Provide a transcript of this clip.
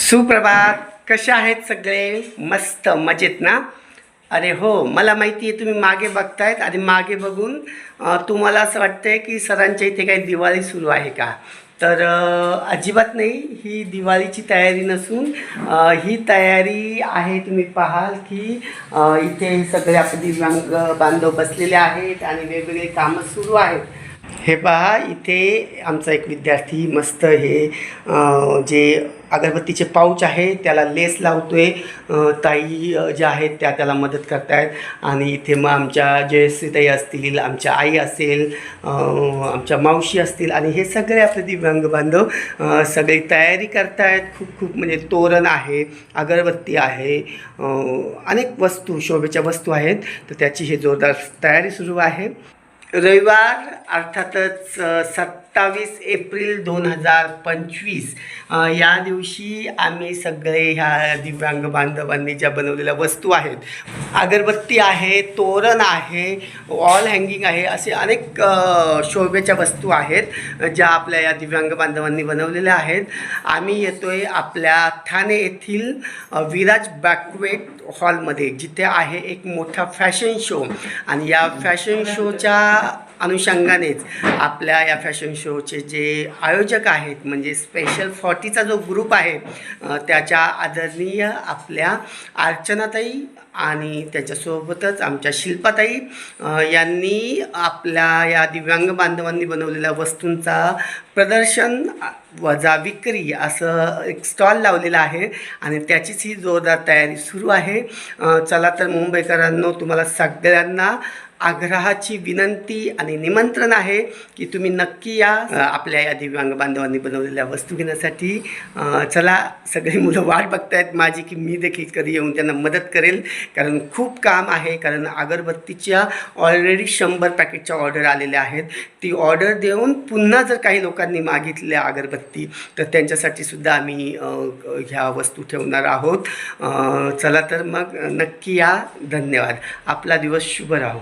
सुप्रभात. कसे आहेत सगळे? मस्त मजेत ना? अरे हो मला माहिती आहे तुम्ही मागे बघतायत आणि मागे बघून तुम्हाला असं वाटतंय की सरांच्या इथे काही दिवाळी सुरू आहे का? तर अजिबात नाही. ही दिवाळीची तयारी नसून ही तयारी आहे तुम्ही पाहाल की इथे सगळे आपले दिव्यांग बांधव बसलेले आहेत आणि वेगवेगळे कामं सुरू आहेत. हे पहा इथे आमचा एक विद्यार्थी मस्त हे जे अगरबत्तीचे पाऊच आहे त्याला लेस लावतो आहे ताई ज्या आहेत त्या त्याला मदत करतायत. आणि इथे मग आमच्या जयश्रीताई असतील आमच्या आई असेल आमच्या मावशी असतील आणि हे सगळे आपले दिव्यांग बांधव सगळी तयारी करतायत. खूप खूप म्हणजे तोरण आहे अगरबत्ती आहे अनेक वस्तू शोभेच्या वस्तू आहेत. तर त्याची हे जोरदार तयारी सुरू आहे. रविवार अर्थातच सत्तावीस एप्रिल दोन हजार पंचवीस या दिवशी आम्ही सगळे ह्या दिव्यांग बांधवांनी ज्या बनवलेल्या वस्तू आहेत अगरबत्ती आहे तोरण आहे वॉल हँगिंग आहे असे अनेक शोभेच्या वस्तू आहेत ज्या आपल्या या दिव्यांग बांधवांनी बनवलेल्या आहेत. आम्ही येतोय आपल्या ठाणे येथील विराज बॅकवेट हॉलमध्ये जिथे आहे एक मोठा फॅशन शो. आणि या फॅशन शोच्या अनुषंगानेच आपल्या या फॅशन शोचे जे आयोजक आहेत म्हणजे स्पेशल फॉर्टीचा जो ग्रुप आहे त्याच्या आदरणीय आपल्या अर्चनाताई आणि त्याच्यासोबतच आमच्या शिल्पाताई यांनी आपल्या या दिव्यांग बांधवांनी बनवलेल्या वस्तूंचा प्रदर्शन वजा विक्री असं एक स्टॉल लावलेला आहे. आणि त्याचीच ही जोरदार तयारी सुरू आहे. चला तर मुंबईकरांनो तुम्हाला सगळ्यांना आग्रहाची विनंती आणि निमंत्रण आहे की तुम्ही नक्की या आपल्या या दिव्यांग बांधवांनी बनवलेल्या वस्तू घेण्यासाठी. चला सगळी मुलं वाट बघतायत. माझी की मी देखील कधी येऊन त्यांना मदत करेल. कारण खूप काम आहे. कारण अगरबत्तीच्या ऑलरेडी शंभर पॅकेटच्या ऑर्डर आलेल्या आहेत. ती ऑर्डर देऊन पुन्हा जर काही लोकांनी मागितल्या अगरबत्ती तर त्यांच्यासाठी सुद्धा आम्ही ह्या वस्तू ठेवणार आहोत. चला तर मग नक्की या. धन्यवाद. आपला दिवस शुभ राहो.